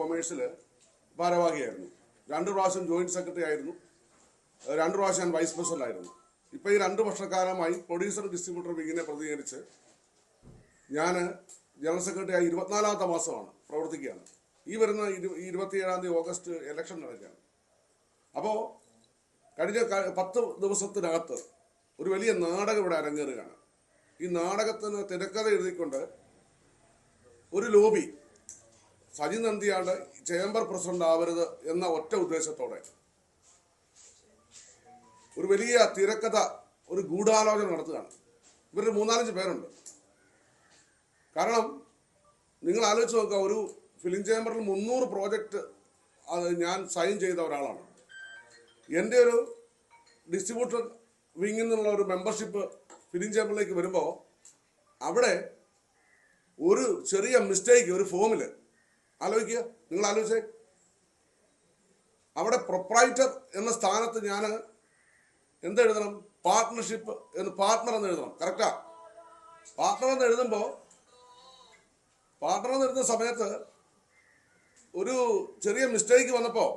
കൊമേഴ്സിൽ ഭാരവാഹിയായിരുന്നു. രണ്ട് പ്രാവശ്യം joint secretary ആയിരുന്നു. രണ്ട് പ്രാവശ്യം ഞാൻ വൈസ് പ്രസിഡന്റ് ആയിരുന്നു. ഇപ്പോൾ ഈ രണ്ട് വർഷക്കാലമായി പ്രൊഡ്യൂസർ ഡിസ്ട്രിബ്യൂട്ടർ വിങ്ങിനെ പ്രതികരിച്ച് ഞാൻ ജനറൽ സെക്രട്ടറി ആയി ഇരുപത്തിനാലാമത്തെ മാസമാണ് പ്രവർത്തിക്കുകയാണ്. ഈ വരുന്ന ഇരു ഇരുപത്തിയേഴാം തീയതി ഓഗസ്റ്റ് ഇലക്ഷൻ നടക്കുകയാണ് അപ്പോൾ കഴിഞ്ഞ പത്ത് ദിവസത്തിനകത്ത് ഒരു വലിയ നാടകം ഇവിടെ അരങ്ങേറുകയാണ്. ഈ നാടകത്തിന് തിരക്കഥ എഴുതിക്കൊണ്ട് ഒരു ലോബി സജി നന്ദിയാണ്ട് ചേംബർ പ്രസിഡന്റ് ആവരുത് എന്ന ഒറ്റ ഉദ്ദേശത്തോടെ. ഒരു വലിയ തിരക്കഥ ഒരു ഗൂഢാലോചന നടത്തുകയാണ്. ഇവരുടെ മൂന്നാലഞ്ച് പേരുണ്ട്. കാരണം നിങ്ങൾ ആലോചിച്ച് നോക്കുക ഒരു ഫിലിം ചേംബറിൽ മുന്നൂറ് പ്രോജക്റ്റ് അത് ഞാൻ സൈൻ ചെയ്ത ഒരാളാണ്. എന്റെ ഒരു ഡിസ്ട്രിബ്യൂട്ടർ വിങ്ങിൽ നിന്നുള്ള ഒരു മെമ്പർഷിപ്പ് ഫിലിം ചേംബറിലേക്ക് വരുമ്പോൾ അവിടെ ഒരു ചെറിയ മിസ്റ്റേക്ക് ഒരു ഫോമിൽ ആലോചിക്കുക. നിങ്ങൾ ആലോചിച്ചേ. അവിടെ പ്രൊപ്രൈറ്റർ എന്ന സ്ഥാനത്ത് ഞാൻ എന്തെഴുതണം പാർട്ട്ണർഷിപ്പ് എന്ന് പാർട്ട്ണർ എന്ന് എഴുതണം. കറക്റ്റാ പാർട്ട്ണർ എന്ന് എഴുതുമ്പോൾ പാർട്ട്ണർ എന്ന് എഴുതുന്ന സമയത്ത് ഒരു ചെറിയ മിസ്റ്റേക്ക് വന്നപ്പോൾ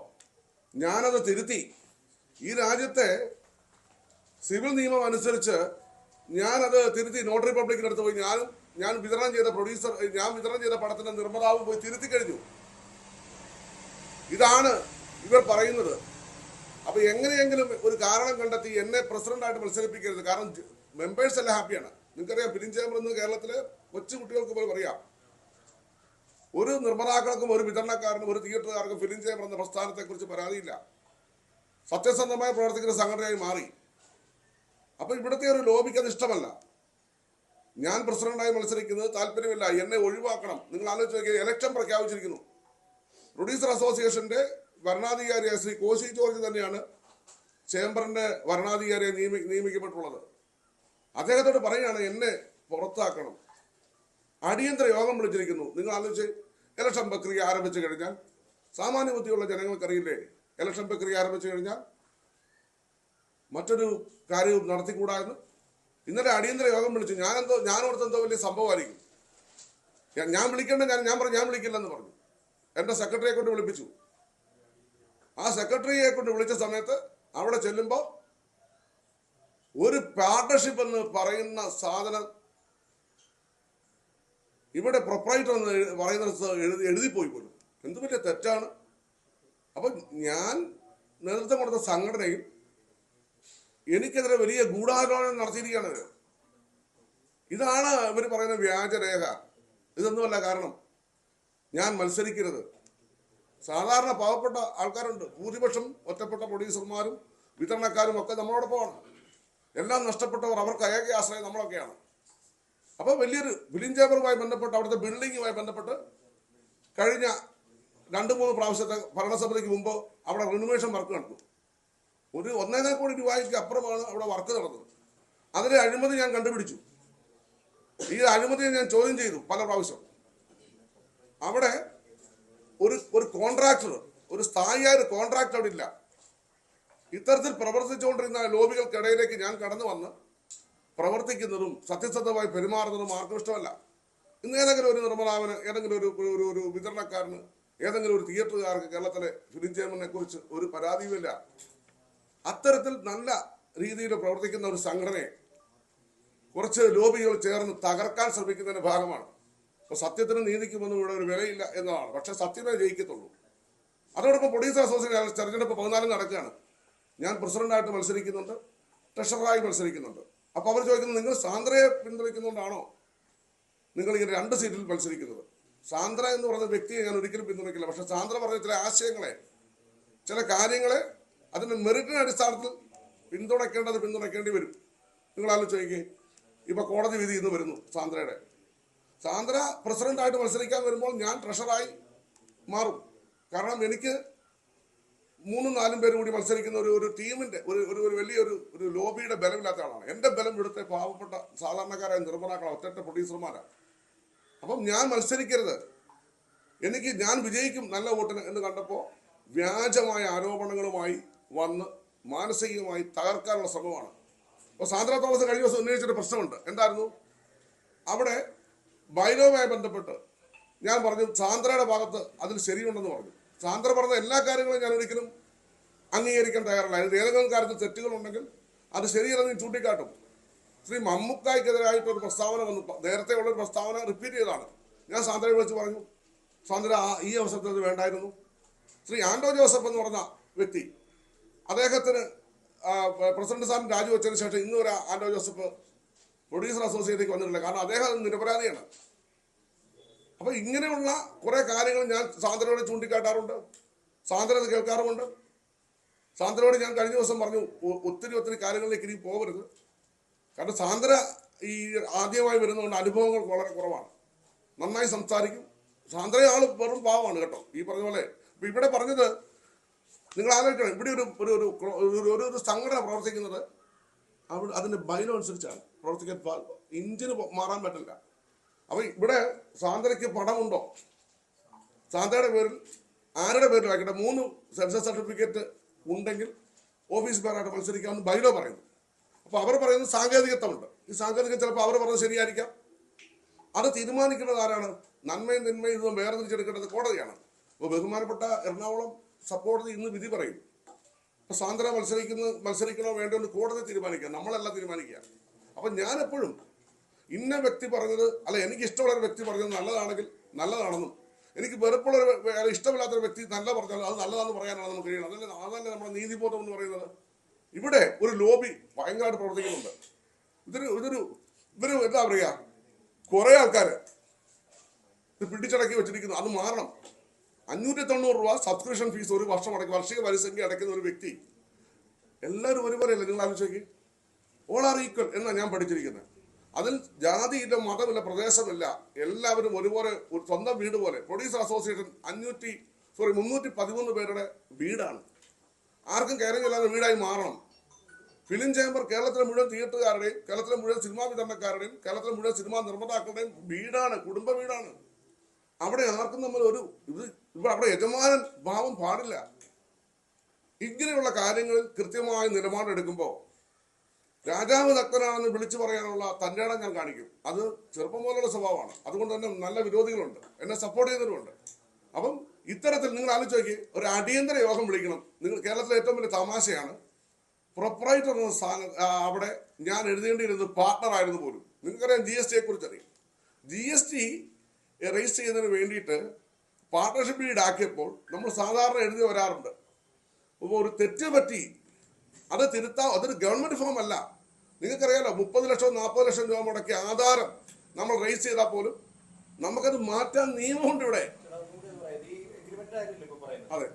ഞാനത് തിരുത്തി. ഈ രാജ്യത്തെ സിവിൽ നിയമം അനുസരിച്ച് ഞാനത് തിരുത്തി. നോട്ടറി പബ്ലിക്കിന്റെ അടുത്ത് പോയി. ഞാനും ഞാൻ വിതരണം ചെയ്ത പ്രൊഡ്യൂസർ ഞാൻ വിതരണം ചെയ്ത പടത്തിന്റെ നിർമ്മാതാവ് പോയി തിരുത്തി കഴിഞ്ഞു. ഇതാണ് ഇവർ പറയുന്നത്. അപ്പൊ എങ്ങനെയെങ്കിലും ഒരു കാരണം കണ്ടെത്തി എന്നെ പ്രസിഡന്റായിട്ട് മത്സരിപ്പിക്കരുത്. കാരണം മെമ്പേഴ്സ് എല്ലാം ഹാപ്പിയാണ് നിങ്ങൾക്കറിയാം ഫിലിം ചേംബർ എന്ന് കേരളത്തിലെ കൊച്ചു കുട്ടികൾക്ക് പോലും അറിയാം. ഒരു നിർമ്മാതാക്കൾക്കും ഒരു വിതരണക്കാരനും ഒരു തിയേറ്ററുകാർക്കും ഫിലിം ചേംബർ എന്ന പ്രസ്ഥാനത്തെക്കുറിച്ച് പരാതിയില്ല. സത്യസന്ധമായി പ്രവർത്തിക്കുന്ന സംഘടനയായി മാറി. അപ്പൊ ഇവിടുത്തെ ഒരു ലോബിക്ക് അത് ഇഷ്ടമല്ല. ഞാൻ പ്രസിഡന്റായി മത്സരിക്കുന്നത് താല്പര്യമില്ല. എന്നെ ഒഴിവാക്കണം. നിങ്ങൾ ആലോചിച്ച് നോക്കിയാൽ ഇലക്ഷൻ പ്രഖ്യാപിച്ചിരിക്കുന്നു. പ്രൊഡ്യൂസർ അസോസിയേഷന്റെ ഭരണാധികാരിയായ ശ്രീ കോശി ജോർജ് തന്നെയാണ് ചേംബറിന്റെ ഭരണാധികാരിയെ നിയമി നിയമിക്കപ്പെട്ടുള്ളത്. അദ്ദേഹത്തോട് പറയുകയാണ് എന്നെ പുറത്താക്കണം. അടിയന്തര യോഗം വിളിച്ചിരിക്കുന്നു. നിങ്ങൾ ആലോചിച്ച് ഇലക്ഷൻ പ്രക്രിയ ആരംഭിച്ചു കഴിഞ്ഞാൽ സാമാന്യ ബുദ്ധിയുള്ള ജനങ്ങൾക്കറിയില്ലേ ഇലക്ഷൻ പ്രക്രിയ ആരംഭിച്ചു കഴിഞ്ഞാൽ മറ്റൊരു കാര്യവും നടത്തിക്കൂടാ എന്ന്? ഇന്നലെ അടിയന്തര യോഗം വിളിച്ചു. ഞാനെന്തോ ഓർത്ത് എന്തോ വലിയ സംഭവമായിരിക്കും. ഞാൻ- ഞാൻ വിളിക്കേണ്ട ഞാൻ ഞാൻ പറഞ്ഞു ഞാൻ വിളിക്കില്ലെന്ന് പറഞ്ഞു. എന്റെ സെക്രട്ടറിയെ കൊണ്ട് വിളിപ്പിച്ചു. ആ സെക്രട്ടറിയെ കൊണ്ട് വിളിച്ച സമയത്ത് അവിടെ ചെല്ലുമ്പോൾ ഒരു പാർട്ണർഷിപ്പ് എന്ന് പറയുന്ന സാധനം ഇവിടെ പ്രൊപ്പറേറ്റർ എന്ന് പറയുന്ന എഴുതി എഴുതിപ്പോയി പോലും. എന്ത് പറ്റിയ തെറ്റാണ്? അപ്പൊ ഞാൻ നേതൃത്വം കൊടുത്ത സംഘടനയും എനിക്കെതിരെ വലിയ ഗൂഢാലോചന നടത്തിയിരിക്കുകയാണ് ഇവർ ഇതാണ് ഇവർ പറയുന്ന വ്യാജരേഖ. ഇതൊന്നുമല്ല കാരണം. ഞാൻ മത്സരിക്കരുത്. സാധാരണ പാവപ്പെട്ട ആൾക്കാരുണ്ട്. ഭൂരിപക്ഷം ഒറ്റപ്പെട്ട പ്രൊഡ്യൂസർമാരും വിതരണക്കാരും ഒക്കെ നമ്മളോടൊപ്പമാണ്. എല്ലാം നഷ്ടപ്പെട്ടവർ അവർക്ക് ഏക ആശ്രയം നമ്മളൊക്കെയാണ്. അപ്പോൾ വലിയൊരു ചേമ്പറുമായി ബന്ധപ്പെട്ട് അവിടുത്തെ ബിൽഡിങ്ങുമായി ബന്ധപ്പെട്ട് കഴിഞ്ഞ രണ്ട് മൂന്ന് പ്രാവശ്യത്തെ ഭരണസമിതിക്ക് മുമ്പ് അവിടെ റിനുവേഷൻ വർക്ക് നടന്നു. ഒരു ഒന്നേകാൽ കോടി രൂപയ്ക്ക് അപ്പുറമാണ് അവിടെ വർക്ക് നടന്നത്. അതിലെ അഴിമതി ഞാൻ കണ്ടുപിടിച്ചു. ഈ അഴിമതിയെ ഞാൻ ചോദ്യം ചെയ്തു പല പ്രാവശ്യം. അവിടെ ഒരു ഒരു കോൺട്രാക്ടർ ഒരു സ്ഥായിയായ ഒരു കോൺട്രാക്ടർ അവിടെ ഇല്ല. ഇത്തരത്തിൽ പ്രവർത്തിച്ചുകൊണ്ടിരുന്ന ലോബികൾക്കിടയിലേക്ക് ഞാൻ കടന്നു വന്ന് പ്രവർത്തിക്കുന്നതും സത്യസന്ധമായി പെരുമാറുന്നതും ആർക്കും ഇഷ്ടമല്ല. ഇന്ന് ഏതെങ്കിലും ഒരു നിർമ്മാതാവിന് ഏതെങ്കിലും ഒരു ഒരു- ഒരു വിതരണക്കാരന് ഏതെങ്കിലും ഒരു തിയേറ്ററുകാർക്ക് കേരളത്തിലെ ഫിലിം ചെയർമാനെ കുറിച്ച് ഒരു പരാതിയുമില്ല. അത്തരത്തിൽ നല്ല രീതിയിൽ പ്രവർത്തിക്കുന്ന ഒരു സംഘടനയെ കുറച്ച് ലോബികൾ ചേർന്ന് തകർക്കാൻ ശ്രമിക്കുന്നതിന്റെ ഭാഗമാണ്. അപ്പൊ സത്യത്തിന് നീതിക്കുമൊന്നും ഇവിടെ ഒരു വിലയില്ല എന്നതാണ്. പക്ഷെ സത്യമേ ജയിക്കത്തുള്ളൂ. അതോടൊപ്പം പ്രൊഡ്യൂസർ അസോസിയേഷൻ തെരഞ്ഞെടുപ്പ് പതിനാലിന് നടക്കുകയാണ്. ഞാൻ പ്രസിഡന്റായിട്ട് മത്സരിക്കുന്നുണ്ട് ട്രഷററായി മത്സരിക്കുന്നുണ്ട്. അപ്പൊ അവർ ചോദിക്കുന്നത് നിങ്ങൾ സാന്ദ്രയെ പിന്തുണയ്ക്കുന്നതുകൊണ്ടാണോ നിങ്ങൾ ഇങ്ങനെ രണ്ട് സീറ്റിൽ മത്സരിക്കുന്നത്? സാന്ദ്ര എന്ന് പറഞ്ഞ വ്യക്തിയെ ഞാൻ ഒരിക്കലും പിന്തുണയ്ക്കില്ല. പക്ഷെ സാന്ദ്ര പറഞ്ഞ ചില ആശയങ്ങളെ ചില കാര്യങ്ങളെ അതിന്റെ മെറിറ്റിന് അടിസ്ഥാനത്തിൽ പിന്തുണയ്ക്കേണ്ടത് പിന്തുണയ്ക്കേണ്ടി വരും. നിങ്ങൾ ആലോചിക്കേ ഇപ്പൊ കോടതി വിധി ഇന്ന് വരുന്നു സാന്ദ്രയുടെ. സാന്ദ്ര പ്രസിഡന്റായിട്ട് മത്സരിക്കാൻ വരുമ്പോൾ ഞാൻ ട്രഷറായി മാറും. കാരണം എനിക്ക് മൂന്നും നാലും പേരും കൂടി മത്സരിക്കുന്ന ഒരു ഒരു ടീമിന്റെ ഒരു ഒരു ഒരു വലിയൊരു ഒരു ലോബിയുടെ ബലമില്ലാത്ത ആളാണ്. എന്റെ ബലം ഇവിടുത്തെ പാവപ്പെട്ട സാധാരണക്കാരായ നിർമ്മാതാക്കളാണ് ഒറ്റ പ്രൊഡ്യൂസർമാരാണ് അപ്പം ഞാൻ മത്സരിക്കരുത്. എനിക്ക് ഞാൻ വിജയിക്കും നല്ല വോട്ടിന് എന്ന് കണ്ടപ്പോൾ വ്യാജമായ ആരോപണങ്ങളുമായി വന്ന് മാനസികമായി തകർക്കാനുള്ള ശ്രമമാണ്. അപ്പോൾ സാന്ദ്ര തോമസ് കഴിഞ്ഞ ദിവസം ഉന്നയിച്ചൊരു പ്രശ്നമുണ്ട്. എന്തായിരുന്നു? അവിടെ ബൈലോവുമായി ബന്ധപ്പെട്ട് ഞാൻ പറഞ്ഞു സാന്ദ്രയുടെ ഭാഗത്ത് അതിൽ ശരിയുണ്ടെന്ന് പറഞ്ഞു. സാന്ദ്ര പറഞ്ഞ എല്ലാ കാര്യങ്ങളും ഞാൻ ഒരിക്കലും അംഗീകരിക്കാൻ തയ്യാറല്ല. അതിൽ ഏതെങ്കിലും കാര്യത്തിൽ തെറ്റുകളുണ്ടെങ്കിൽ അത് ശരിയല്ലെന്ന് ചൂണ്ടിക്കാട്ടും. ശ്രീ മമ്മുക്കായ്ക്കെതിരായിട്ട് ഒരു പ്രസ്താവന വന്നു. നേരത്തെ ഉള്ളൊരു പ്രസ്താവന റിപ്പീറ്റ് ചെയ്തതാണ്. ഞാൻ സാന്ദ്രയെ വിളിച്ച് പറഞ്ഞു സാന്ദ്ര ഈ അവസരത്തിൽ വേണ്ടായിരുന്നു. ശ്രീ ആൻഡോ ജോസഫ് എന്ന് പറഞ്ഞ വ്യക്തി അദ്ദേഹത്തിന് പ്രസിഡന്റ് സ്ഥാനം രാജിവെച്ചതിന് ശേഷം ഇന്ന് വരെ ആൻഡോ ജോസഫ് പ്രൊഡ്യൂസർ അസോസിയേറ്റിലേക്ക് വന്നിട്ടില്ല. കാരണം അദ്ദേഹം നിരപരാധിയാണ്. അപ്പൊ ഇങ്ങനെയുള്ള കുറെ കാര്യങ്ങൾ ഞാൻ സാന്ദ്രയോട് ചൂണ്ടിക്കാട്ടാറുണ്ട്. സാന്ദ്ര അത് കേൾക്കാറുമുണ്ട്. സാന്ദ്രയോട് ഞാൻ കഴിഞ്ഞ ദിവസം പറഞ്ഞു ഒത്തിരി ഒത്തിരി കാര്യങ്ങളിലേക്ക് ഇനി പോകരുത്. കാരണം സാന്ദ്ര ഈ ആദ്യമായി വരുന്നതുകൊണ്ട് അനുഭവങ്ങൾ വളരെ കുറവാണ്. നന്നായി സംസാരിക്കും. സാന്ദ്രയാൾ വെറും പാവമാണ് കേട്ടോ. ഈ പറഞ്ഞ പോലെ. ഇവിടെ പറഞ്ഞത് നിങ്ങൾ ആലോചിക്കണം. ഇവിടെ ഒരു ഒരു ഒരു ഒരു സംഘടന പ്രവർത്തിക്കുന്നത് അവിടെ അതിന്റെ ബൈലോ അനുസരിച്ചാണ്. പ്രവർത്തിക്കാൻ ഇഞ്ചിന് മാറാൻ പറ്റില്ല. അപ്പൊ ഇവിടെ സാന്ദ്രയ്ക്ക് പണമുണ്ടോ? സാന്ദ്രയുടെ പേരിൽ ആരുടെ പേരിൽ ആയിക്കട്ടെ മൂന്ന് സെൻസസ് സർട്ടിഫിക്കറ്റ് ഉണ്ടെങ്കിൽ ഓഫീസ് പേരായിട്ട് മത്സരിക്കാമെന്ന് ബൈലോ പറയുന്നു. അപ്പോൾ അവർ പറയുന്നത് സാങ്കേതികത്വമുണ്ട്. ഈ സാങ്കേതികം ചിലപ്പോൾ അവർ പറഞ്ഞത് ശരിയായിരിക്കാം. അത് തീരുമാനിക്കുന്നത് ആരാണ്? നന്മയും തിന്മയും ഇതും വേർതിരിച്ചെടുക്കേണ്ടത് കോടതിയാണ്. അപ്പോൾ ബഹുമാനപ്പെട്ട എറണാകുളം സപ്പോർട്ട് ഇന്ന് വിധി പറയും. അപ്പൊ സാന്ദ്ര മത്സരിക്കുന്ന മത്സരിക്കണോ വേണ്ടോ എന്ന് കോടതി തീരുമാനിക്കുക. നമ്മളല്ല തീരുമാനിക്കുക. അപ്പൊ ഞാൻ എപ്പോഴും ഇന്ന വ്യക്തി പറഞ്ഞത് അല്ല എനിക്ക് ഇഷ്ടമുള്ള ഒരു വ്യക്തി പറഞ്ഞത് നല്ലതാണെങ്കിൽ നല്ലതാണെന്നും എനിക്ക് വെറുപ്പുള്ള ഒരു ഇഷ്ടമില്ലാത്തൊരു ഇഷ്ടമില്ലാത്ത വ്യക്തി നല്ല പറഞ്ഞാൽ അത് നല്ലതാണെന്ന് പറയാനാണ് നമുക്ക് കഴിയണം. അതല്ലേ അതല്ലേ നമ്മുടെ നീതിബോധം എന്ന് പറയുന്നത്. ഇവിടെ ഒരു ലോബി ഭയങ്കരമായിട്ട് പ്രവർത്തിക്കുന്നുണ്ട്. ഇതൊരു ഇതൊരു ഇവർ എന്താ പറയുക കുറെ ആൾക്കാര് ഇത് പിടിച്ചടക്കി വെച്ചിരിക്കുന്നു. അത് മാറണം. അഞ്ഞൂറ്റി തൊണ്ണൂറ് രൂപ സബ്സ്ക്രിപ്ഷൻ ഫീസ് ഒരു വർഷം അടയ്ക്കും. വാർഷിക വരിസംഖ്യ അടയ്ക്കുന്ന ഒരു വ്യക്തി. എല്ലാവരും ഒരുപോലെയല്ല നിങ്ങൾ ആലോചിച്ചേക്ക് ഓൾ ആർ ഈക്വൽ എന്നാണ് ഞാൻ പഠിച്ചിരിക്കുന്നത്. അതിൽ ജാതിയില്ല മതമില്ല പ്രദേശമില്ല എല്ലാവരും ഒരുപോലെ ഒരു സ്വന്തം വീട് പോലെ. പ്രൊഡ്യൂസർ അസോസിയേഷൻ അഞ്ഞൂറ്റി സോറി മുന്നൂറ്റി പതിമൂന്ന് പേരുടെ വീടാണ്. ആർക്കും കയറിയില്ലാതെ വീടായി മാറണം. ഫിലിം ചേംബർ കേരളത്തിലെ മുഴുവൻ തിയേറ്ററുകാരുടെയും കേരളത്തിലെ മുഴുവൻ സിനിമാ വിതരണക്കാരുടെയും കേരളത്തിലെ മുഴുവൻ സിനിമാ നിർമ്മാതാക്കളുടെയും വീടാണ് കുടുംബ വീടാണ്. അവിടെ ആർക്കും നമ്മൾ ഒരു ഇത് ഇവിടെ അവിടെ യജമാനൻ ഭാവം പാടില്ല. ഇങ്ങനെയുള്ള കാര്യങ്ങളിൽ കൃത്യമായ നിലപാടെടുക്കുമ്പോൾ രാജാവ് തക്കനാണെന്ന് വിളിച്ചു പറയാനുള്ള തന്റെ ഞാൻ കാണിക്കും. അത് ചെറുപ്പം പോലുള്ള സ്വഭാവമാണ്. അതുകൊണ്ട് തന്നെ നല്ല വിരോധികളുണ്ട്. എന്നെ സപ്പോർട്ട് ചെയ്യുന്നവരുണ്ട് അപ്പം ഇത്തരത്തിൽ നിങ്ങൾ ആലോചിച്ച് ഒരു അടിയന്തര യോഗം വിളിക്കണം. നിങ്ങൾ കേരളത്തിലെ ഏറ്റവും വലിയ തമാശയാണ്. പ്രൊപ്പറേറ്റർ എന്ന സ്ഥാനം അവിടെ ഞാൻ എഴുതേണ്ടിയിരുന്നത് പാർട്ണർ ആയിരുന്നു പോലും. നിങ്ങൾക്കറിയാം ജി എസ് ടിയെ കുറിച്ച് അറിയാം ജി എസ് ടി രജിസ്റ്റർ ചെയ്യുന്നതിന് വേണ്ടിയിട്ട് പാർട്ട്ണർഷിപ്പ് ഡീഡ് ആക്കിയപ്പോൾ നമ്മൾ സാധാരണ എഴുതി വരാറുണ്ട്. അപ്പോൾ ഒരു തെറ്റ് പറ്റി അത് തിരുത്താം അതൊരു ഗവൺമെന്റ് ഫോം അല്ല. നിങ്ങൾക്കറിയാലോ മുപ്പത് ലക്ഷം നാൽപ്പത് ലക്ഷം രൂപ മുടക്കിയ ആധാരം നമ്മൾ റേസ് ചെയ്താൽ പോലും നമുക്കത് മാറ്റാൻ നിയമമുണ്ട് ഇവിടെ. അതെ.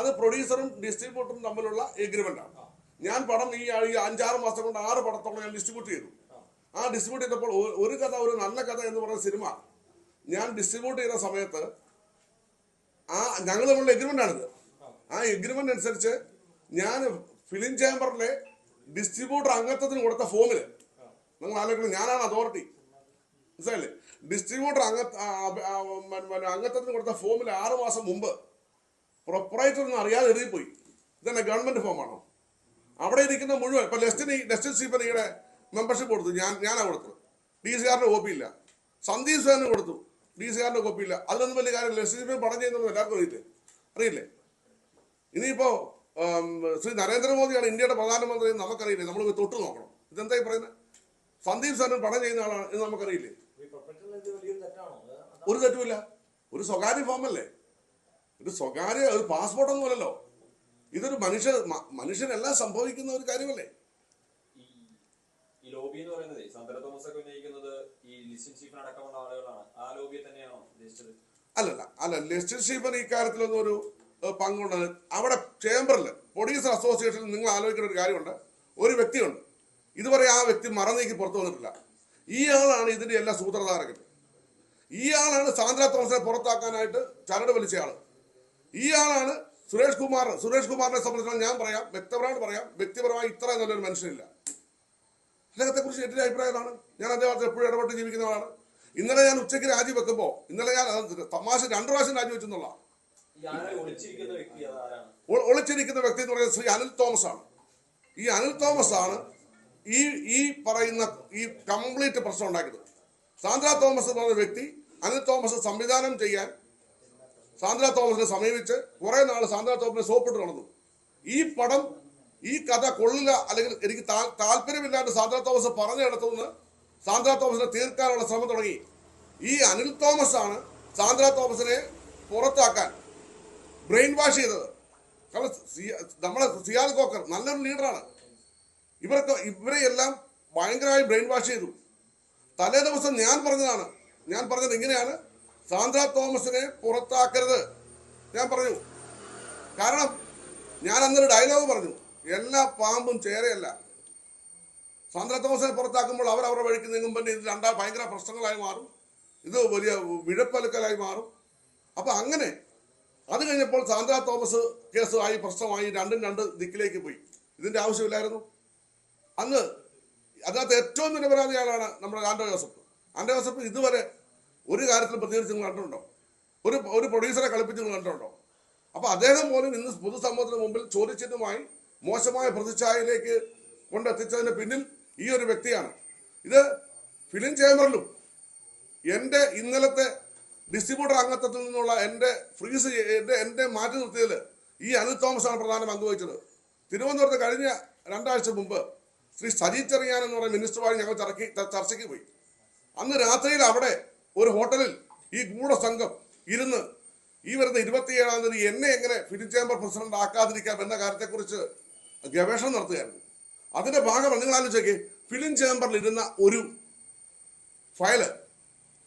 അത് പ്രൊഡ്യൂസറും ഡിസ്ട്രിബ്യൂട്ടറും തമ്മിലുള്ള എഗ്രിമെന്റ് ആണ്. ഞാൻ പടം ഈ അഞ്ചാറ് മാസം കൊണ്ട് ആറ് പടത്തോളം ഞാൻ ഡിസ്ട്രിബ്യൂട്ട് ചെയ്തു. ആ ഡിസ്ട്രിബ്യൂട്ട് ചെയ്തപ്പോൾ ഒരു കഥ ഒരു നല്ല കഥ എന്ന് പറഞ്ഞ സിനിമ ഞാൻ ഡിസ്ട്രിബ്യൂട്ട് ചെയ്ത സമയത്ത് ആ ഞങ്ങൾ തമ്മിലുള്ള എഗ്രിമെന്റ് ആണിത്. ആ എഗ്രിമെന്റ് അനുസരിച്ച് ഞാൻ ഫിലിം ചേംബറിലെ ഡിസ്ട്രിബ്യൂട്ടർ അംഗത്വത്തിന് കൊടുത്ത ഫോമിൽ നിങ്ങൾ ആലോചിക്കണം ഞാനാണ് അതോറിറ്റി മനസ്സിലായില്ലേ? ഡിസ്ട്രിബ്യൂട്ടർ അംഗ അംഗത്വത്തിന് കൊടുത്ത ഫോമിൽ ആറ് മാസം മുമ്പ് പ്രൊപ്പറേറ്റർ ഒന്നും അറിയാതെ എഴുതിപ്പോയി. ഇതന്നെ ഗവൺമെന്റ് ഫോമാണോ അവിടെ ഇരിക്കുന്ന മുഴുവൻ ഇപ്പൊ ലെസ്റ്റിനി ലെസ്റ്റിൻ സ്റ്റീഫനിയുടെ മെമ്പർഷിപ്പ് കൊടുത്തു. ഞാൻ ഞാനാ കൊടുത്തത്. ഡി സി ആറിന്റെ കോപ്പി ഇല്ല സന്ദീപ് സാറിന് കൊടുത്തു. ഡി സി ആറിന്റെ കോപ്പി ഇല്ല അതിലൊന്നും വലിയ കാര്യമില്ല. ശ്രീ പണം ചെയ്യുന്നത് എല്ലാവർക്കും അറിയില്ലേ? അറിയില്ലേ? ഇനിയിപ്പോ ശ്രീ നരേന്ദ്രമോദിയാണ് ഇന്ത്യയുടെ പ്രധാനമന്ത്രി എന്ന് നമുക്കറിയില്ലേ? നമ്മൾ തൊട്ട് നോക്കണം. ഇതെന്തായി പറയുന്നത് സന്ദീപ് സാറിന് പണം ചെയ്യുന്ന ആളാണ് എന്ന് നമുക്കറിയില്ലേ? ഒരു തെറ്റുമില്ല. ഒരു സ്വകാര്യ അല്ലേ ഒരു സ്വകാര്യ ഒരു പാസ്പോർട്ട് ഒന്നുമല്ലല്ലോ ഇതൊരു മനുഷ്യ മനുഷ്യനെല്ലാം സംഭവിക്കുന്ന ഒരു കാര്യമല്ലേ? ലോബി എന്ന് പറയുന്നത് സന്ദ്ര തോമസ് ഒക്കെ ഉന്നയിക്കുന്നത് ഈ ലിസ്റ്റിൻ ചീഫിന് അടക്കമുള്ള ആളുകളാണ്. ആ ലോബിയെ തന്നെയാണോ ഉദ്ദേശിച്ചത്? അല്ലല്ല അല്ല ലെസ്റ്റിൻ സ്റ്റീഫൻ ഈ കാര്യത്തിലൊന്നും ഒരു പങ്കുണ്ട്. അവിടെ ചേംബറിൽ പ്രൊഡ്യൂസർ അസോസിയേഷനിൽ നിങ്ങൾ ആലോചിക്കേണ്ട ഒരു കാര്യമുണ്ട്. ഒരു വ്യക്തിയുണ്ട്. ഇതുവരെ ആ വ്യക്തി മറന്നേക്ക് പുറത്തു വന്നിട്ടില്ല. ഈ ആളാണ് ഇതിന്റെ എല്ലാ സൂത്രധാരകൻ ഈ ആളാണ് സാന്ദ്ര തോമസിനെ പുറത്താക്കാനായിട്ട് ചരട് വലിച്ച ആൾ. ഈ ആളാണ് സുരേഷ് കുമാർ സുരേഷ് കുമാറിനെ സംബന്ധിച്ചിടത്തോളം ഞാൻ പറയാം വ്യക്തപരമായിട്ട് പറയാം വ്യക്തിപരമായി ഇത്ര നല്ലൊരു മനുഷ്യനില്ല. അദ്ദേഹത്തെ കുറിച്ച് എന്റെ അഭിപ്രായമാണ് ഞാൻ അദ്ദേഹത്തെ എപ്പോഴും ഇടപെട്ട് ജീവിക്കുന്നതാണ് ഇന്നലെ ഞാൻ ഉച്ചയ്ക്ക് രാജി വെക്കുമ്പോൾ ഇന്നലെ ഞാൻ തമാശ രണ്ടു പ്രാവശ്യം രാജിവെച്ചെന്നുള്ള ഈ ആരെ ഒളിച്ചിരിക്കുന്ന വ്യക്തി ആരാണ്? ഒളിച്ചിരിക്കുന്ന വ്യക്തി എന്ന് പറയുന്നത് ശ്രീ അനിൽ തോമസ് ആണ് ഈ അനിൽ തോമസ് ആണ് ഈ ഈ പറയുന്ന ഈ കംപ്ലീറ്റ് പ്രശ്നം ഉണ്ടാക്കിയത്. സാന്ദ്ര തോമസ് എന്ന് പറഞ്ഞ വ്യക്തി അനിൽ തോമസ് സംവിധാനം ചെയ്യാൻ സാന്ദ്ര തോമസിനെ സമീപിച്ച് കുറെ നാൾ സാന്ദ്ര തോമസിനെ സോപ്പിട്ട് നടന്നു. ഈ പടം ഈ കഥ കൊള്ളില്ല അല്ലെങ്കിൽ എനിക്ക് താല്പര്യമില്ലാണ്ട് സാന്ദ്ര തോമസ് പറഞ്ഞിടത്തുനിന്ന് സാന്ദ്ര തോമസിനെ തീർക്കാനുള്ള ശ്രമം തുടങ്ങി. ഈ അനിൽ തോമസ് ആണ് സാന്ദ്ര തോമസിനെ പുറത്താക്കാൻ ബ്രെയിൻ വാഷ് ചെയ്തത്. കാരണം നമ്മളെ സിയാദ് കോക്കർ നല്ലൊരു ലീഡറാണ്. ഇവരൊക്കെ ഇവരെ എല്ലാം ഭയങ്കരമായി ബ്രെയിൻ വാഷ് ചെയ്തു. തലേ ദിവസം ഞാൻ പറഞ്ഞതാണ്. ഞാൻ പറഞ്ഞത് ഇങ്ങനെയാണ്. സാന്ദ്ര തോമസിനെ പുറത്താക്കരുത്. ഞാൻ പറഞ്ഞു. കാരണം ഞാൻ അന്നൊരു ഡയലോഗ് പറഞ്ഞു. എല്ലാ പാമ്പും ചേരയല്ല. സാന്ദ്ര തോമസിനെ പുറത്താക്കുമ്പോൾ അവർ അവരുടെ വഴിക്ക് നീങ്ങുമ്പോൾ ഇത് രണ്ടാ ഭയങ്കര പ്രശ്നങ്ങളായി മാറും. ഇത് വലിയ വിഴപ്പലുക്കലായി മാറും. അപ്പൊ അങ്ങനെ അത് കഴിഞ്ഞപ്പോൾ സാന്ദ്ര തോമസ് കേസുമായി പ്രശ്നമായി രണ്ടും രണ്ട് ദിക്കിലേക്ക് പോയി. ഇതിന്റെ ആവശ്യമില്ലായിരുന്നു. അന്ന് അതിനകത്ത് ഏറ്റവും നിരപരാധിയാളാണ് നമ്മുടെ ആൻഡോ ജോസഫ്. ആൻഡോ ജോസഫ് ഇതുവരെ ഒരു കാര്യത്തിൽ പ്രതികരിച്ച് നിങ്ങൾ കണ്ടിട്ടുണ്ടോ? ഒരു ഒരു പ്രൊഡ്യൂസറെ കളിപ്പിച്ച് നിങ്ങൾ കണ്ടിട്ടുണ്ടോ? അപ്പൊ അദ്ദേഹം പോലും ഇന്ന് പൊതുസമൂഹത്തിന് മുമ്പിൽ ചോദിച്ചതുമായി മോശമായ പ്രതിച്ഛായയിലേക്ക് കൊണ്ടെത്തിച്ചതിന് പിന്നിൽ ഈ ഒരു വ്യക്തിയാണ്. ഇത് ഫിലിം ചേമ്പറിലും എന്റെ ഇന്നലത്തെ ഡിസ്ട്രിബ്യൂട്ടർ അംഗത്വത്തിൽ നിന്നുള്ള എന്റെ ഫ്രീസ് എന്റെ എന്റെ മാറ്റി നിർത്തിയതിൽ ഈ അനിൽ തോമസ് ആണ് പ്രധാന പങ്ക് വഹിച്ചത് തിരുവനന്തപുരത്ത് കഴിഞ്ഞ രണ്ടാഴ്ച മുമ്പ് ശ്രീ സജി ചെറിയാൻ എന്ന് പറയുന്ന മിനിസ്റ്ററുമായി ഞങ്ങൾ ചർക്കി ചർച്ചയ്ക്ക് പോയി. അന്ന് രാത്രിയിൽ അവിടെ ഒരു ഹോട്ടലിൽ ഈ ഗൂഢസംഘം ഇരുന്ന് ഈ വരുന്ന ഇരുപത്തിയേഴാം തീയതി എന്നെ എങ്ങനെ ഫിലിം ചേംബർ പ്രസിഡന്റ് ആക്കാതിരിക്കാം എന്ന കാര്യത്തെക്കുറിച്ച് ഗവേഷണം നടത്തുകയായിരുന്നു. അതിന്റെ ഭാഗമാണ് നിങ്ങൾ ആലോചിച്ചേക്ക് ഫിലിം ചേംബറിൽ ഇരുന്ന ഒരു ഫയൽ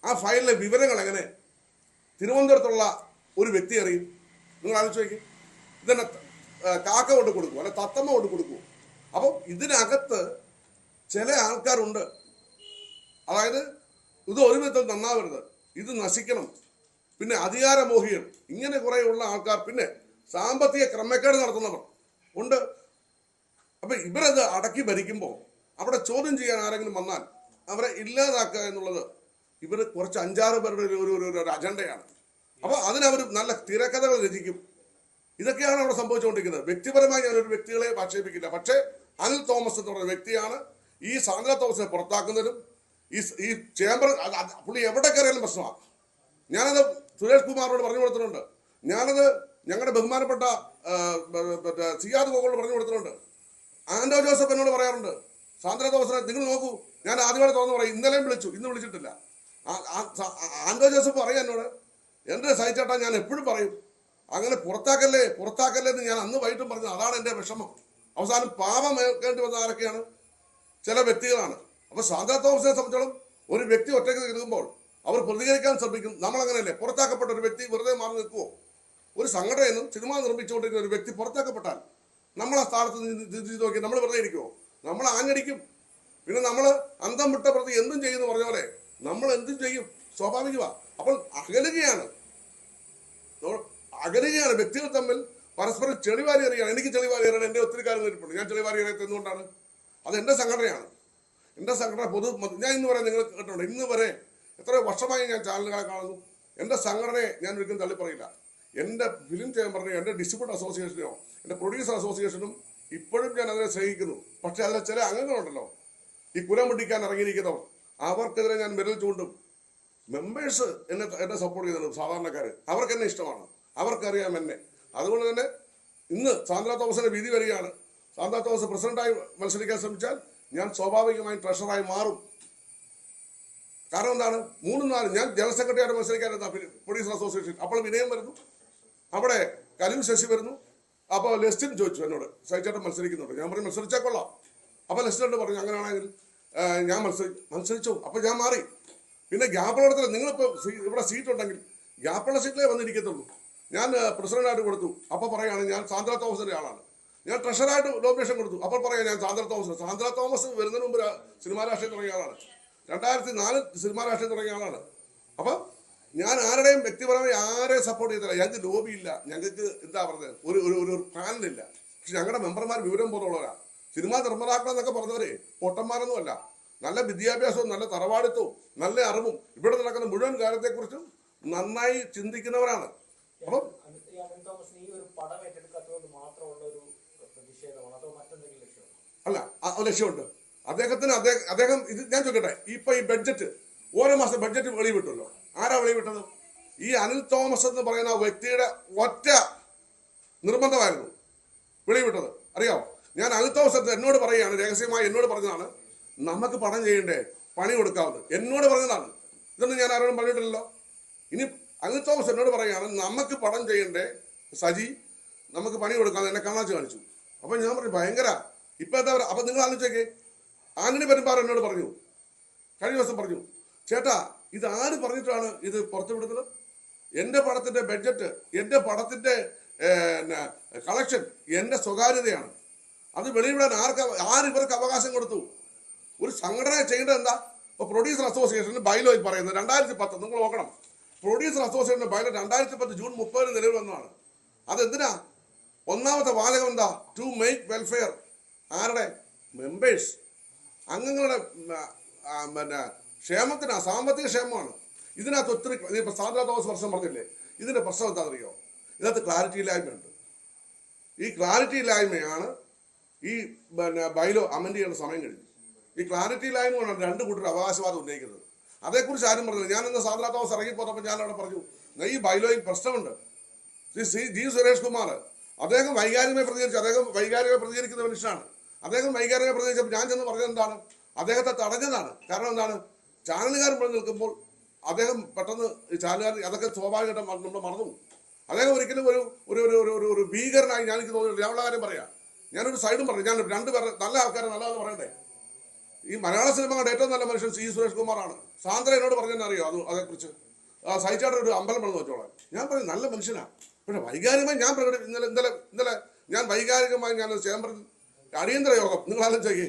ആ ഫയലിലെ വിവരങ്ങൾ എങ്ങനെ തിരുവനന്തപുരത്തുള്ള ഒരു വ്യക്തി അറിയും? നിങ്ങൾ ആലോചിച്ചേക്ക് ഇതന്നെ കാക്ക കൊണ്ട് കൊടുക്കും അല്ലെ തത്തമ്മ കൊണ്ട് കൊടുക്കും അപ്പം ഇതിനകത്ത് ചില ആൾക്കാരുണ്ട്. അതായത് ഇത് ഒരു വിധത്തിൽ നന്നാവരുത്. ഇത് നശിക്കണം. പിന്നെ അധികാരമോഹികൾ. ഇങ്ങനെ കുറേയുള്ള ആൾക്കാർ. പിന്നെ സാമ്പത്തിക ക്രമക്കേട് നടത്തുന്നവർ. ഉണ്ട്. അപ്പൊ ഇവരത് അടക്കി ഭരിക്കുമ്പോൾ അവിടെ ചോദ്യം ചെയ്യാൻ ആരെങ്കിലും വന്നാൽ അവരെ ഇല്ലാതാക്കുക എന്നുള്ളത് ഇവർ കുറച്ച് അഞ്ചാറ് പേരുടെ ഒരു ഒരു- അജണ്ടയാണ്. അപ്പൊ അതിനവർ നല്ല തിരക്കഥകൾ രചിക്കും. ഇതൊക്കെയാണ് അവിടെ സംഭവിച്ചുകൊണ്ടിരിക്കുന്നത്. വ്യക്തിപരമായി ഞാൻ ഒരു വ്യക്തികളെ ആക്ഷേപിക്കില്ല. പക്ഷേ അനിൽ തോമസ് എന്ന് പറയുന്ന വ്യക്തിയാണ് ഈ സാന്ദ്ര തോമസിനെ പുറത്താക്കുന്നതിനും ഈ ഈ ചേംബർ പുള്ളി എവിടെ കയറിയാലും പ്രശ്നമാണ് ഞാനത് സുരേഷ് കുമാറിനോട് പറഞ്ഞു കൊടുത്തിട്ടുണ്ട്. ഞാനത് ഞങ്ങളുടെ ബഹുമാനപ്പെട്ട സിയാദ് ഗോകുളോട് പറഞ്ഞു കൊടുത്തിട്ടുണ്ട്. ആൻഡോ ജോസഫ് എന്നോട് പറയാറുണ്ട് സാന്ദ്ര തോമസിനെ നിങ്ങൾ നോക്കൂ ഞാൻ ആദ്യമായി തോന്നു പറയും ഇന്നലെയും വിളിച്ചു ഇന്ന് വിളിച്ചിട്ടില്ല. ആ- ആ- സ- ആ- ആൻഡോ ജോസഫ് പറയാം എന്നോട് എന്റെ സഹിച്ചേട്ടാ ഞാൻ എപ്പോഴും പറയും അങ്ങനെ പുറത്താക്കല്ലേ പുറത്താക്കല്ലേ എന്ന് ഞാൻ അന്ന് വൈകിട്ടും പറഞ്ഞു അതാണ് എന്റെ വിഷമം. അവസാനം പാപം ഏൽക്കേണ്ടി വന്ന ആരൊക്കെയാണ്? ചില വ്യക്തികളാണ്. അപ്പൊ സാന്ദ്ര തോമസിനെ സംബന്ധിച്ചോളം ഒരു വ്യക്തി ഒറ്റയ്ക്ക് നിൽക്കുമ്പോൾ അവർ പ്രതികരിക്കാൻ ശ്രമിക്കും. നമ്മൾ അങ്ങനെയല്ലേ പുറത്താക്കപ്പെട്ട ഒരു വ്യക്തി വെറുതെ മാറി നിൽക്കുമോ ഒരു സംഘടനയെന്നും സിനിമ നിർമ്മിച്ചുകൊണ്ടിരിക്കുന്ന ഒരു വ്യക്തി പുറത്താക്കപ്പെട്ടാൽ നമ്മൾ ആ സ്ഥാനത്ത് ചിന്തിച്ച് നോക്കി നമ്മൾ വെറുതെ ഇരിക്കുമോ നമ്മൾ ആഞ്ഞടിക്കും. പിന്നെ നമ്മൾ അന്തം വിട്ട പ്രതി എന്തും ചെയ്യുന്നു പറഞ്ഞ പോലെ നമ്മൾ എന്തും ചെയ്യും. സ്വാഭാവികമാണ് അപ്പോൾ അകലുകയാണ്. അകലുകയാണ്. വ്യക്തികൾ തമ്മിൽ പരസ്പരം ചെളിവാരി എറിയാണ് എനിക്ക് ചെളിവാരി എറിയാൻ എന്റെ ഒത്തിരി കാര്യം നേരിട്ടുണ്ട് ഞാൻ ചെളിവാരി അറിയാത്ത എന്തുകൊണ്ടാണ്? അത് എന്റെ സംഘടനയാണ്. എന്റെ സംഘടന പൊതു ഞാൻ ഇന്ന് വരെ നിങ്ങൾ കേട്ടുണ്ട് ഇന്ന് വരെ എത്ര വർഷമായി ഞാൻ ചാനലുകളെ കാണുന്നു. എന്റെ സംഘടനയെ ഞാൻ ഒരിക്കലും തള്ളിപ്പറയില്ല. എന്റെ ഫിലിം ചേംബറിനെയോ എന്റെ ഡിസ്ട്രിബ്യൂട്ട് അസോസിയേഷനെയോ എന്റെ പ്രൊഡ്യൂസർ അസോസിയേഷനും ഇപ്പോഴും ഞാൻ അതിനെ സ്നേഹിക്കുന്നു. പക്ഷെ അതിലെ ചില അംഗങ്ങളുണ്ടല്ലോ. ഈ കുലം പിടിക്കാൻ ഇറങ്ങിയിരിക്കുന്നവർ അവർക്കെതിരെ ഞാൻ വിരൽ ചൂണ്ടും. മെമ്പേഴ്സ് എന്നെ എന്നെ സപ്പോർട്ട് ചെയ്യുന്നുണ്ട് സാധാരണക്കാർ അവർക്ക് എന്നെ ഇഷ്ടമാണ്. അവർക്കറിയാം എന്നെ. അതുകൊണ്ട് തന്നെ ഇന്ന് സാന്ദ്ര തോമസിന്റെ വിധി വരികയാണ്. സാന്ദ്ര തോമസ് പ്രസിഡന്റായി മത്സരിക്കാൻ ശ്രമിച്ചാൽ ഞാൻ സ്വാഭാവികമായും ട്രഷറായി മാറും. കാരണം എന്താണ്? മൂന്നും നാല് ഞാൻ ജനറൽ സെക്രട്ടറിയായിട്ട് മത്സരിക്കാനിരുന്ന പ്രൊഡ്യൂസർ അസോസിയേഷൻ അപ്പോൾ വിനയം വരുന്നു. അവിടെ കലിം ശശി വരുന്നു. അപ്പോൾ ലെസ്റ്റിൻ ചോദിച്ചു എന്നോട് സഹിച്ചേട്ടൻ മത്സരിക്കുന്നുണ്ട്. ഞാൻ പറഞ്ഞു മത്സരിച്ചാൽ കൊള്ളാം. അപ്പോൾ ലെസ്റ്റിനോട് പറഞ്ഞു അങ്ങനെയാണെങ്കിൽ ഞാൻ മത്സരി മത്സരിച്ചു. അപ്പോൾ ഞാൻ മാറി. പിന്നെ ഗ്യാപ്പുള്ളിടത്തിൽ നിങ്ങളിപ്പോൾ സീ- ഇവിടെ സീറ്റ് ഉണ്ടെങ്കിൽ ഗ്യാപ്പുള്ള സീറ്റിലേ വന്നിരിക്കത്തുള്ളൂ. ഞാൻ പ്രസിഡന്റായിട്ട് കൊടുത്തു. അപ്പോൾ പറയുകയാണ് ഞാൻ സാന്ദ്ര തോമസിന്റെ ആളാണ്. ഞാൻ ട്രഷറായിട്ട് നോമിനേഷൻ കൊടുത്തു. അപ്പോൾ പറയാം ഞാൻ സാന്ദ്ര തോമസ്. സാന്ദ്ര തോമസ് വരുന്നതിന് മുമ്പ് സിനിമാ രാഷ്ട്രീയം തുടങ്ങിയ ആളാണ്. രണ്ടായിരത്തി നാലിൽ സിനിമാ രാഷ്ട്രീയം തുടങ്ങിയ ആളാണ്. അപ്പം ഞാൻ ആരുടെയും വ്യക്തിപരമായി ആരെയും സപ്പോർട്ട് ചെയ്തില്ല ഞങ്ങൾക്ക് ഇല്ല. ഞങ്ങൾക്ക് എന്താ പറഞ്ഞത്? ഒരു ഒരു ഒരു പാനലില്ല പക്ഷെ ഞങ്ങളുടെ മെമ്പർമാർ വിവരം പോലുള്ളവരാണ് സിനിമാ നിർമ്മാതാക്കൾ എന്നൊക്കെ പറഞ്ഞവരെ പൊട്ടന്മാരൊന്നും അല്ല. നല്ല വിദ്യാഭ്യാസവും നല്ല തറവാടിത്തവും നല്ല അറിവും. ഇവിടെ നടക്കുന്ന മുഴുവൻ കാര്യത്തെക്കുറിച്ചും നന്നായി ചിന്തിക്കുന്നവരാണ്. അപ്പം അല്ല ലക്ഷ്യമുണ്ട്. അദ്ദേഹത്തിന് അദ്ദേഹം അദ്ദേഹം ഇത് ഞാൻ ചോദിക്കട്ടെ. ഇപ്പൊ ഈ ബഡ്ജറ്റ് ഓരോ മാസം ബഡ്ജറ്റ് വെളിവിട്ടല്ലോ ആരാ വെളിവിട്ടത് ഈ അനിൽ തോമസ് എന്ന് പറയുന്ന വ്യക്തിയുടെ ഒറ്റ നിർബന്ധമായിരുന്നു വെളിവിട്ടത് അറിയാമോ ഞാൻ അനിൽ തോമസ് എന്നോട് പറയുകയാണ് രഹസ്യമായി എന്നോട് പറഞ്ഞതാണ് നമുക്ക് പണം ചെയ്യണ്ടേ? പണി കൊടുക്കാവുന്നത് എന്നോട് പറഞ്ഞതാണ്. ഇതൊന്നും ഞാൻ ആരോടും പറഞ്ഞിട്ടില്ലല്ലോ. ഇനി അനിൽ തോമസ് എന്നോട് പറയുകയാണ് നമുക്ക് പണം ചെയ്യണ്ടേ? സജി നമുക്ക് പണി കൊടുക്കാതെ എന്നെ കാണാച്ച് കാണിച്ചു. അപ്പൊ ഞാൻ പറഞ്ഞു ഭയങ്കര. ഇപ്പൊ എന്താ പറയുക? അപ്പൊ നിങ്ങൾ ആലോചിച്ചേക്കേ. ആന്റണി പെരുമ്പാറ എന്നോട് പറഞ്ഞു കഴിഞ്ഞ ദിവസം പറഞ്ഞു ചേട്ടാ ഇത് ആര് പറഞ്ഞിട്ടാണ് ഇത് പുറത്തുവിടുന്നത്? എന്റെ പടത്തിന്റെ ബഡ്ജറ്റ് എന്റെ പടത്തിന്റെ കളക്ഷൻ എന്റെ സ്വകാര്യതയാണ്. അത് വെളിവിടാൻ ആർക്ക് ആര് ഇവർക്ക് അവകാശം കൊടുത്തു? ഒരു സംഘടന ചെയ്യേണ്ടത് എന്താ? ഇപ്പൊ പ്രൊഡ്യൂസർ അസോസിയേഷന് ബൈലോയിൽ പറയുന്നത് രണ്ടായിരത്തി പത്ത് നിങ്ങൾ നോക്കണം പ്രൊഡ്യൂസർ അസോസിയേഷന്റെ ബൈലോ രണ്ടായിരത്തി പത്ത് ജൂൺ മുപ്പതിന് നിലവിൽ വന്നതാണ്. അതെന്തിനാ? ഒന്നാമത്തെ വാചകം എന്താ? ടു മേക്ക് വെൽഫെയർ ആരുടെ? മെമ്പേഴ്സ് അംഗങ്ങളുടെ പിന്നെ ക്ഷേമത്തിനാ സാമ്പത്തിക ക്ഷേമമാണ്. ഇതിനകത്ത് ഒത്തിരി ഇപ്പൊ സാന്ദ്ര തോമസ് വർഷം പറഞ്ഞില്ലേ? ഇതിന്റെ പ്രശ്നം എന്താണെന്നറിയോ? ഇതിനകത്ത് ക്ലാരിറ്റി ഇല്ലായ്മയുണ്ട്. ഈ ക്ലാരിറ്റി ഇല്ലായ്മയാണ് ഈ പിന്നെ ബൈലോ അമെൻഡ് ചെയ്യേണ്ട സമയം കഴിഞ്ഞു. ഈ ക്ലാരിറ്റി ഇല്ലായ്മ കൊണ്ടാണ് രണ്ട് കൂട്ടർ അവകാശവാദം ഉന്നയിക്കുന്നത്. അതേക്കുറിച്ച് ആരും പറഞ്ഞില്ല. ഞാൻ ഇന്ന് സാന്ദ്ര തോമസ് ഇറങ്ങി പോന്നപ്പോൾ ഞാൻ അവിടെ പറഞ്ഞു "ദാ ഈ ബൈലോയിൽ പ്രശ്നമുണ്ട്. ശ്രീ ശ്രീ ജി സുരേഷ് കുമാർ അദ്ദേഹം വൈകാരികമായി പ്രതികരിച്ചു. അദ്ദേഹം വൈകാരികമായി പ്രതികരിക്കുന്ന മനുഷ്യനാണ്. അദ്ദേഹം വൈകാരികമായി പ്രതികരിച്ചപ്പോൾ ഞാൻ ചെന്ന് പറഞ്ഞത് എന്താണ്? അദ്ദേഹത്തെ തടഞ്ഞതാണ്. കാരണം എന്താണ്? ചാനലുകാരൻ പറഞ്ഞു നിൽക്കുമ്പോൾ അദ്ദേഹം പെട്ടെന്ന് ചാനലുകാർ അതൊക്കെ സ്വാഭാവികമായിട്ടും നമ്മൾ മറന്നു. അദ്ദേഹം ഒരിക്കലും ഒരു ഒരു ഒരു ഒരു ഒരു ഒരു ഭീകരനായി ഞാൻ എനിക്ക് തോന്നുന്നില്ല ഞാനുള്ള കാര്യം പറയാം. ഞാനൊരു സൈഡും പറഞ്ഞു. ഞാൻ രണ്ട് പേരെ നല്ല ആൾക്കാരെ നല്ലതെന്ന് പറയണ്ടേ? ഈ മലയാള സിനിമകളുടെ ഏറ്റവും നല്ല മനുഷ്യൻ സി സുരേഷ് കുമാറാണ്. സാന്ദ്ര എന്നോട് പറഞ്ഞെന്നെ അറിയോ? അത് അതേക്കുറിച്ച്. ആ സഹിച്ചാട്ട ഒരു അമ്പലം പറഞ്ഞു വെച്ചോളാം ഞാൻ പറയും നല്ല മനുഷ്യനാണ് പക്ഷെ വൈകാരികമായി ഞാൻ പ്രകടി ഇന്നലെ ഇന്നലെ ഇന്നലെ ഞാൻ വൈകാരികമായി ഞാൻ ചേംബറിൽ അടിയന്തര യോഗം. നിങ്ങൾ ചെയ്യേ.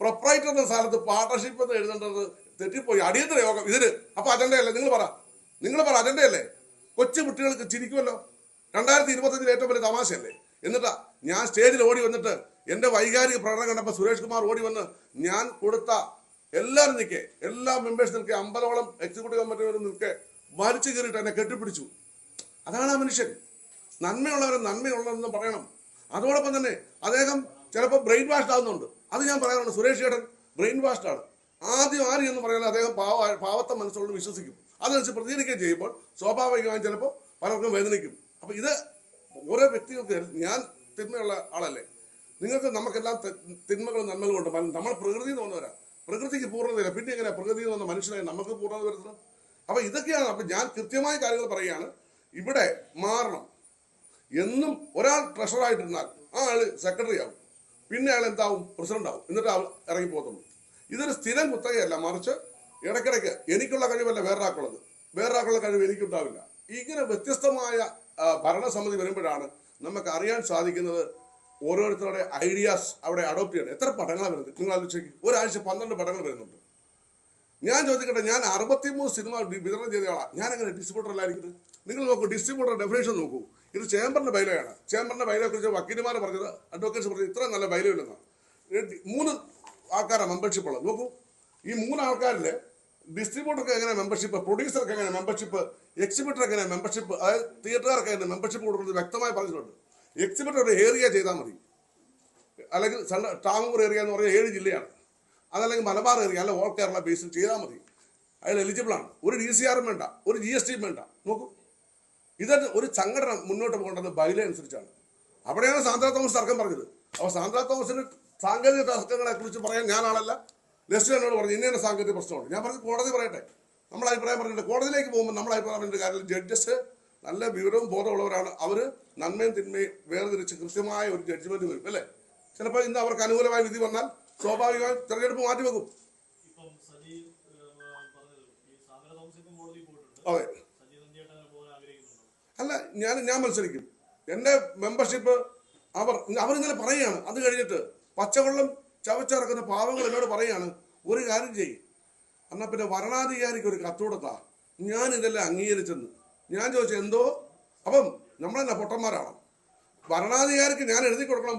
പ്രൊപ്രൈറ്റർ എന്ന സ്ഥലത്ത് പാർട്ണർഷിപ്പ് എന്ന് എഴുതേണ്ടത് തെറ്റിപ്പോയി. അടിയന്തര യോഗം. ഇതിന് അപ്പൊ അജണ്ടയല്ലേ? നിങ്ങൾ പറ. നിങ്ങൾ പറ അജണ്ടയല്ലേ? കൊച്ചു കുട്ടികൾക്ക് ചിരിക്കുമല്ലോ? രണ്ടായിരത്തി ഇരുപത്തഞ്ചിൽ ഏറ്റവും വലിയ തമാശയല്ലേ? എന്നിട്ടാ ഞാൻ സ്റ്റേജിൽ ഓടി വന്നിട്ട് എന്റെ വൈകാരിക പ്രകടനം കണ്ടപ്പോൾ സുരേഷ് കുമാർ ഓടി വന്ന് ഞാൻ കൊടുത്ത എല്ലാവരും നിൽക്കെ എല്ലാ മെമ്പേഴ്സ് നിൽക്കെ അമ്പതോളം എക്സിക്യൂട്ടീവ് കമ്മിറ്റി നിൽക്കെ വലിച്ചു കയറിയിട്ട് എന്നെ കെട്ടിപ്പിടിച്ചു. അതാണ് ആ മനുഷ്യൻ. നന്മയുള്ളവരെ നന്മയുള്ളതെന്ന് പറയണം. അതോടൊപ്പം തന്നെ അദ്ദേഹം ചിലപ്പോൾ ബ്രെയിൻ വാഷ്ഡ് ആവുന്നുണ്ട്. അത് ഞാൻ പറയാറുണ്ട്. സുരേഷ് ചേട്ടൻ ബ്രെയിൻ വാഷ്ഡ് ആണ്. ആദ്യം ആര് എന്ന് പറയാൻ അദ്ദേഹം പാവ പാവത്തെ മനസ്സുകൊണ്ട് വിശ്വസിക്കും. അതനുസരിച്ച് പ്രതികരിക്കുകയും ചെയ്യുമ്പോൾ സ്വാഭാവികമായും ചിലപ്പോൾ പലർക്കും വേദനിക്കും. അപ്പൊ ഇത് ഓരോ വ്യക്തികൾക്ക് ഞാൻ തിന്മയുള്ള ആളല്ലേ. നിങ്ങൾക്ക് നമുക്കെല്ലാം തിന്മകളും നന്മകളും ഉണ്ട്. നമ്മൾ പ്രകൃതി എന്ന് വന്നവരാ. പ്രകൃതിക്ക് പൂർണതയില്ല പിന്നെ എങ്ങനെ പ്രകൃതി എന്ന് വന്ന മനുഷ്യനെ നമുക്ക് പൂർണത വരുന്നത് അപ്പൊ ഇതൊക്കെയാണ് അപ്പൊ ഞാൻ കൃത്യമായ കാര്യങ്ങൾ പറയുകയാണ്. ഇവിടെ മാറണം. എന്നും ഒരാൾ ട്രഷറായിട്ടിരുന്നാൽ ആ ആൾ സെക്രട്ടറി ആവും പിന്നെ അയാൾ എന്താവും? പ്രസിഡന്റ് ആവും എന്നിട്ട് ആൾ ഇറങ്ങി പോകത്തുള്ളൂ. ഇതൊരു സ്ഥിരം കുത്തകയല്ല മറിച്ച് ഇടയ്ക്കിടയ്ക്ക് എനിക്കുള്ള കഴിവല്ല വേറൊരാൾക്കുള്ളത്. വേറൊരാൾക്കുള്ള കഴിവ് എനിക്കുണ്ടാവില്ല. ഇങ്ങനെ വ്യത്യസ്തമായ ഭരണസമിതി വരുമ്പോഴാണ് നമുക്ക് അറിയാൻ സാധിക്കുന്നത് ഓരോരുത്തരുടെ ഐഡിയാസ് അവിടെ അഡോപ്റ്റ് ചെയ്യണം. എത്ര പടങ്ങളാണ് വരുന്നത്? നിങ്ങൾ ആലോചിച്ച് ഒരാഴ്ച പന്ത്രണ്ട് പടങ്ങൾ വരുന്നുണ്ട്. ഞാൻ ചോദിക്കട്ടെ ഞാൻ അറുപത്തിമൂന്ന് സിനിമ വിതരണം ചെയ്ത ആളാണ് ഞാൻ എങ്ങനെ ഡിസ്ട്രിബ്യൂട്ടർ അല്ലായിരിക്കുന്നത് നിങ്ങൾ നോക്കൂ ഡിസ്ട്രിബ്യൂട്ടർ ഡെഫിനേഷൻ നോക്കൂ. ഇത് ചേംബറിന്റെ ബൈലയാണ് ചേംബറിന്റെ ബൈലയെ കുറിച്ച് വക്കീലുമാർ പറഞ്ഞത് അഡ്വക്കേറ്റ്സ് പറഞ്ഞത് ഇത്ര നല്ല ബൈലോ ഇല്ലെന്നാണ്. മൂന്ന് ആൾക്കാരാണ് മെമ്പർഷിപ്പ് ഉള്ളത്. നോക്കൂ ഈ മൂന്ന് ആൾക്കാരിൽ ഡിസ്ട്രിബ്യൂട്ടർക്ക് എങ്ങനെ മെമ്പർഷിപ്പ് പ്രൊഡ്യൂസർക്ക് എങ്ങനെ മെമ്പർഷിപ്പ് എക്സിബിറ്റർക്ക് എങ്ങനെ മെമ്പർഷിപ്പ് അതായത് തിയേറ്ററുകാർക്ക് എങ്ങനെ മെമ്പർഷിപ്പ് കൊടുക്കുന്നത് വ്യക്തമായി പറഞ്ഞിട്ടുണ്ട്. എക്സിബിറ്റർ ഒരു ഏരിയ ചെയ്താൽ മതി. അല്ലെങ്കിൽ ടാമൂർ ഏരിയ എന്ന് പറഞ്ഞാൽ ഏഴ് ജില്ലയാണ്. അതല്ലെങ്കിൽ മലബാർ ഏരിയ അല്ല ഓൾ കേരള ബേസിൽ ചെയ്താൽ മതി. എലിജിബിൾ ആണ്. ഒരു ഡി സി ആറും വേണ്ട ഒരു ജി എസ് ടിയും വേണ്ട. നോക്കൂ ഇതൊരു ഒരു സംഘടന മുന്നോട്ട് പോകേണ്ടത് ബൈല അനുസരിച്ചാണ്. അവിടെയാണ് സാന്ദ്ര തോമസ് തർക്കം പറഞ്ഞത്. അപ്പോൾ സാന്ദ്ര തോമസിന് സാങ്കേതിക തർക്കങ്ങളെ കുറിച്ച് പറയാൻ ഞാനാണല്ല ലെസ്റ്റ് എന്നോട് പറഞ്ഞു ഇന്ന സാങ്കേതിക പ്രശ്നമുണ്ട്. ഞാൻ പറഞ്ഞു കോടതി പറയട്ടെ. നമ്മൾ അഭിപ്രായം പറഞ്ഞിട്ട് കോടതിയിലേക്ക് പോകുമ്പോൾ നമ്മൾ അഭിപ്രായം പറഞ്ഞിട്ട് കാര്യം ജഡ്ജസ് നല്ല വിവരവും ബോധമുള്ളവരാണ്. അവർ നന്മയും തിന്മയും വേർതിരിച്ച് കൃത്യമായ ഒരു ജഡ്ജ്മെന്റ് വരും അല്ലേ? ചിലപ്പോൾ ഇന്ന് അവർക്ക് അനുകൂലമായ വിധി വന്നാൽ സ്വാഭാവികമായി തെരഞ്ഞെടുപ്പ് മാറ്റിവെക്കും അതെ. അല്ല ഞാൻ ഞാൻ മത്സരിക്കും. എന്റെ മെമ്പർഷിപ്പ് അവർ അവരിങ്ങനെ പറയുകയാണ്. അത് കഴിഞ്ഞിട്ട് പച്ചവെള്ളം ചവച്ചിറക്കുന്ന പാവങ്ങൾ എന്നോട് പറയുകയാണ് ഒരു കാര്യം ചെയ്യും. എന്നാൽ പിന്നെ വരണാധികാരിക്ക് ഒരു കത്തുകൊടുത്താ ഞാൻ ഇതെല്ലാം അംഗീകരിച്ചെന്ന്. ഞാൻ ചോദിച്ചു എന്തോ? അപ്പം നമ്മളെന്നെ പൊട്ടന്മാരാണോ? ഭരണാധികാരിക്ക് ഞാൻ എഴുതി കൊടുക്കണം